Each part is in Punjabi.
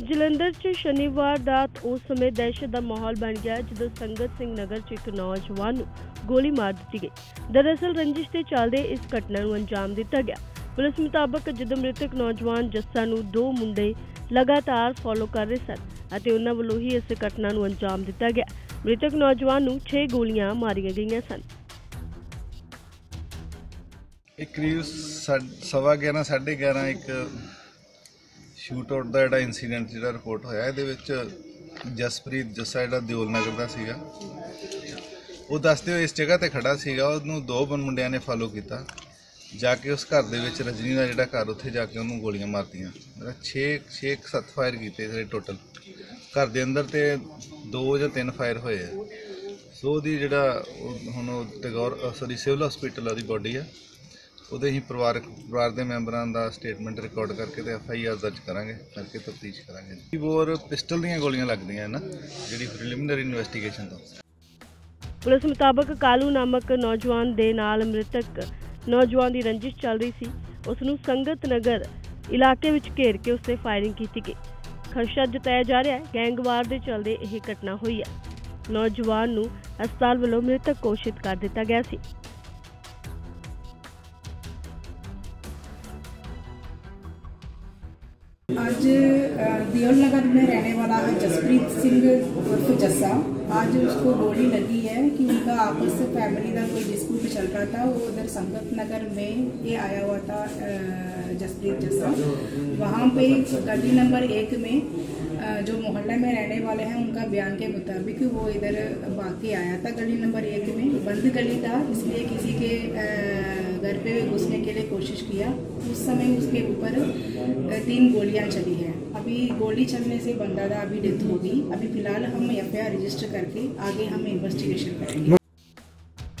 ਜਲੰਧਰ 'ਚ ਸ਼ਨੀਵਾਰ ਰਾਤ ਉਸ ਸਮੇਂ ਦਹਿਸ਼ਤ ਦਾ ਮਾਹੌਲ ਬਣ ਗਿਆ ਜਦੋਂ ਸੰਗਤ ਸਿੰਘ ਨਗਰ 'ਚ ਇੱਕ ਨੌਜਵਾਨ ਨੂੰ ਗੋਲੀ ਮਾਰ ਦਿੱਤੀ ਗਈ। ਦਰਅਸਲ ਰੰਜਿਸ਼ ਦੇ ਚੱਲਦੇ ਇਸ ਘਟਨਾ ਨੂੰ ਅੰਜਾਮ ਦਿੱਤਾ ਗਿਆ। ਪੁਲਿਸ ਮੁਤਾਬਕ ਜਦੋਂ ਮ੍ਰਿਤਕ ਨੌਜਵਾਨ ਜੱਸਾ ਨੂੰ ਦੋ ਮੁੰਡੇ ਲਗਾਤਾਰ ਫੋਲੋ ਕਰ ਰਹੇ ਸਨ ਅਤੇ ਉਹਨਾਂ ਵੱਲੋਂ ਹੀ ਇਸ ਘਟਨਾ ਨੂੰ ਅੰਜਾਮ ਦਿੱਤਾ ਗਿਆ, ਮ੍ਰਿਤਕ ਨੌਜਵਾਨ ਨੂੰ 6 ਗੋਲੀਆਂ ਮਾਰੀਆਂ ਗਈਆਂ ਸਨ। ਇਹ ਕਰੀਬ ਸਾ- ਸਵਾ 11 ਸਾਢੇ 11 ਇੱਕ ਸ਼ੂਟ ਆਊਟ ਦਾ ਜਿਹੜਾ ਇਨਸੀਡੈਂਟ ਜਿਹੜਾ ਰਿਪੋਰਟ ਹੋਇਆ, ਇਹਦੇ ਵਿੱਚ ਜਸਪ੍ਰੀਤ ਜੱਸਾ ਜਿਹੜਾ ਦਿਓਲ ਨਗਰ ਦਾ ਸੀਗਾ। ਉਹ ਦੱਸਦੇ ਹੋਏ ਇਸ ਜਗ੍ਹਾ ਤੇ ਖੜਾ ਸੀਗਾ, ਉਹਨੂੰ ਦੋ ਬਨ ਮੁੰਡਿਆਂ ਨੇ ਫਾਲੋ ਕੀਤਾ। ਜਾ ਕੇ ਉਸ ਘਰ ਦੇ ਵਿੱਚ ਰਜਨੀ ਦਾ ਜਿਹੜਾ ਘਰ, ਉੱਥੇ ਜਾ ਕੇ ਉਹਨੂੰ ਗੋਲੀਆਂ ਮਾਰਤੀਆਂ। ਮੇਰਾ 6 6 7 ਫਾਇਰ ਕੀਤੇ ਜਿਹੜੇ ਟੋਟਲ ਘਰ ਦੇ ਅੰਦਰ ਤੇ ਦੋ ਜਾਂ ਤਿੰਨ ਫਾਇਰ ਹੋਏ ਆ। ਸੋ ਉਹਦੀ ਜਿਹੜਾ ਉਹ ਹੁਣ ਉਹ ਟੈਗੋਰ ਸੌਰੀ ਸਿਵਲ ਹਸਪੀਟਲ ਉਹਦੀ ਬੋਡੀ ਆ। ਉਹਦੇ ਹੀ ਪਰਿਵਾਰਕ ਪਰਿਵਾਰ ਦੇ ਮੈਂਬਰਾਂ ਦਾ ਸਟੇਟਮੈਂਟ ਰਿਕਾਰਡ ਕਰਕੇ ਤੇ ਐਫ ਆਈ ਆਰ ਦਰਜ ਕਰਾਂਗੇ, ਕਰਕੇ ਤਫਤੀਸ਼ ਕਰਾਂਗੇ। ਜੀ ਹੋਰ ਪਿਸਟਲ ਦੀਆਂ ਗੋਲੀਆਂ ਲੱਗਦੀਆਂ ਨਾ, ਜਿਹੜੀ ਪ੍ਰੀਲਿਮਿਨਰੀ ਇਨਵੈਸਟੀਗੇਸ਼ਨ ਤੋਂ। ਪੁਲਿਸ ਮੁਤਾਬਕ ਕਾਲੂ ਨਾਮਕ ਨੌਜਵਾਨ ਦੇ ਨਾਲ ਮ੍ਰਿਤਕ ਨੌਜਵਾਨ ਦੀ ਰੰਜਿਸ਼ ਚੱਲ ਰਹੀ ਸੀ। ਉਸ ਨੂੰ ਸੰਗਤ ਨਗਰ ਇਲਾਕੇ ਵਿੱਚ ਘੇਰ ਕੇ ਉਸ ਫਾਇਰਿੰਗ ਕੀਤੀ ਗਈ। ਖਰਸ਼ਾ ਜਤਾਇਆ ਜਾ ਰਿਹਾ ਹੈ, ਗੈਂਗਵਾਰ ਦੇ ਚਲਦੇ ਇਹ ਘਟਨਾ ਹੋਈ ਹੈ। ਨੌਜਵਾਨ ਨੂੰ ਹਸਪਤਾਲ ਵੱਲੋਂ ਮ੍ਰਿਤਕ ਘੋਸ਼ਿਤ ਕਰ ਦਿੱਤਾ ਗਿਆ ਸੀ। आज दियोल नगर में रहने वाला है जसप्रीत सिंह उर्फ़ जस्सा, आज उसको गोली लगी है कि उनका आपस से फैमिली का कोई डिस्प्यूट चल रहा था, वो उधर संगत नगर में ये आया हुआ था जसप्रीत जस्सा। वहाँ पे गली नंबर एक में जो मोहल्ले में रहने वाले हैं, उनका बयान के मुताबिक वो इधर बाकी आया था गली नंबर एक में। बंद गली था, इसलिए किसी के घर पे घुसने के लिए कोशिश किया। उस समय उसके ऊपर तीन गोलियां चली हैं अभी गोली चलने से बंदा था अभी डेथ हो गई अभी फिलहाल हम एफ रजिस्टर करके आगे हम इन्वेस्टिगेशन करेंगे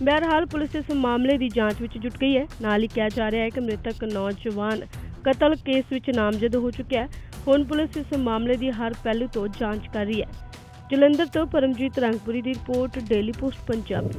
ਬਹਰਹਾਲ ਪੁਲਿਸ ਇਸ ਮਾਮਲੇ ਦੀ ਜਾਂਚ ਵਿੱਚ ਜੁਟ ਗਈ ਹੈ ਨਾਲ ਹੀ ਕਿਹਾ ਜਾ ਰਿਹਾ ਹੈ ਕਿ ਮ੍ਰਿਤਕ ਨੌਜਵਾਨ ਕਤਲ ਕੇਸ ਵਿੱਚ ਨਾਮਜ਼ਦ ਹੋ ਚੁੱਕਿਆ ਹੈ ਹੁਣ ਪੁਲਿਸ ਇਸ ਮਾਮਲੇ ਦੀ ਹਰ ਪਹਿਲੂ ਤੋਂ ਜਾਂਚ ਕਰ ਰਹੀ ਹੈ ਜਲੰਧਰ ਤੋਂ ਪਰਮਜੀਤ ਰੰਗਪੁਰੀ ਦੀ ਰਿਪੋਰਟ ਡੇਲੀ ਪੋਸਟ ਪੰਜਾਬੀ